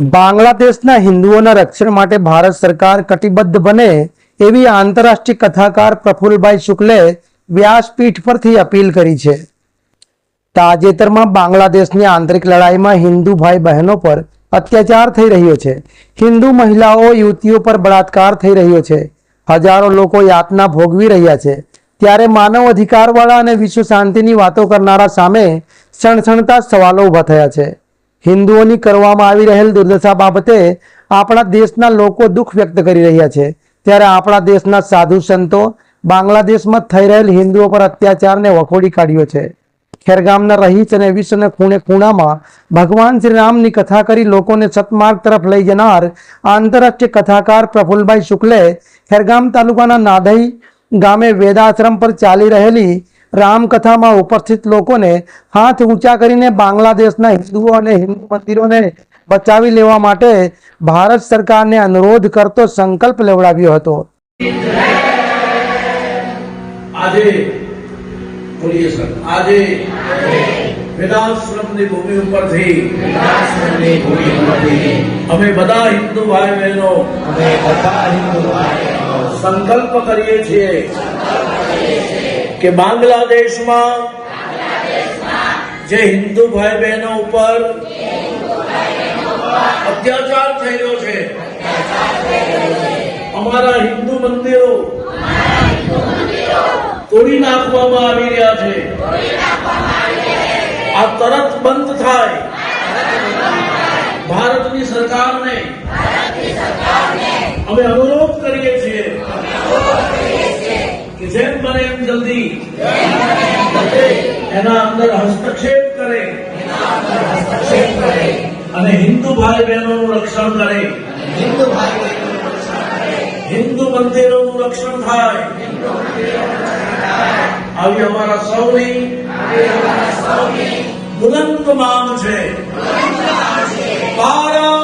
બાંગ્લાદેશના હિન્દુઓના રક્ષણ માટે ભારત સરકાર કટિબદ્ધ બને એવી આંતરરાષ્ટ્રીય કથાકાર પ્રફુલભાઈ શુક્લે વ્યાસપીઠ પરથી અપીલ કરી છે. તાજેતરમાં બાંગ્લાદેશની આંતરિક લડાઈમાં હિન્દુ ભાઈ બહેનો પર અત્યાચાર થઈ રહ્યો છે. હિન્દુ મહિલાઓ યુવતીઓ પર બળાત્કાર થઈ રહ્યો છે. હજારો લોકો યાતના ભોગવી રહ્યા છે. ત્યારે માનવ અધિકારવાળા અને વિશ્વ શાંતિની વાતો કરનારા સામે સણસણતા સવાલો ઊભા થયા છે. હિન્દુઓની કરવામાં આવી રહેલ દુર્દશા બાબતે આપણા દેશના લોકો દુઃખ વ્યક્ત કરી રહ્યા છે. ત્યારે આપણા દેશના સાધુ સંતો બાંગ્લાદેશમાં થઈ રહેલ હિન્દુઓ પર અત્યાચારને વખોડી કાઢ્યો છે. ખેરગામના રહીશ અને વિશ્વના ખૂણે ખૂણામાં ભગવાન શ્રી રામની કથા કરી લોકોને સતમાર્ગ તરફ લઈ જનાર આંતરરાષ્ટ્રીય કથાકાર પ્રફુલભાઈ શુક્લે ખેરગામ તાલુકાના નાધઈ ગામે વેદાશ્રમ પર ચાલી રહેલી રામકથામાં ઉપસ્થિત લોકોને હાથ ઊંચા કરીને બાંગ્લાદેશના હિન્દુઓ અને હિન્દુ મંદિરોને બચાવી લેવા માટે ભારત સરકારને અનુરોધ કરતો સંકલ્પ લેવડાવ્યો હતો. આજે આજે વેદાશ્રમની ભૂમિ ઉપરથી વેદાશ્રમની ભૂમિ ઉપરથી અમે બધા હિન્દુ ભાઈ બહેનો અમે બધા હિન્દુ ભાઈ સંકલ્પ કરીએ છીએ કે બાંગ્લાદેશમાં જે હિન્દુ ભાઈ બહેનો ઉપર અત્યાચાર થયેલો છે. અમારા હિન્દુ મંદિરો તોડી નાખવામાં આવી રહ્યા છે. આ તરત બંધ થાય. ભારતની સરકારને અમે અનુરોધ કરીએ છીએ જલ્દી. એના અંદર હસ્તક્ષેપ કરે. અને હિન્દુ ભાઈ બહેનોનું રક્ષણ કરે. હિન્દુ મંદિરોનું રક્ષણ થાય. આવી અમારા સૌની બુલંદ માંગ છે. ભારત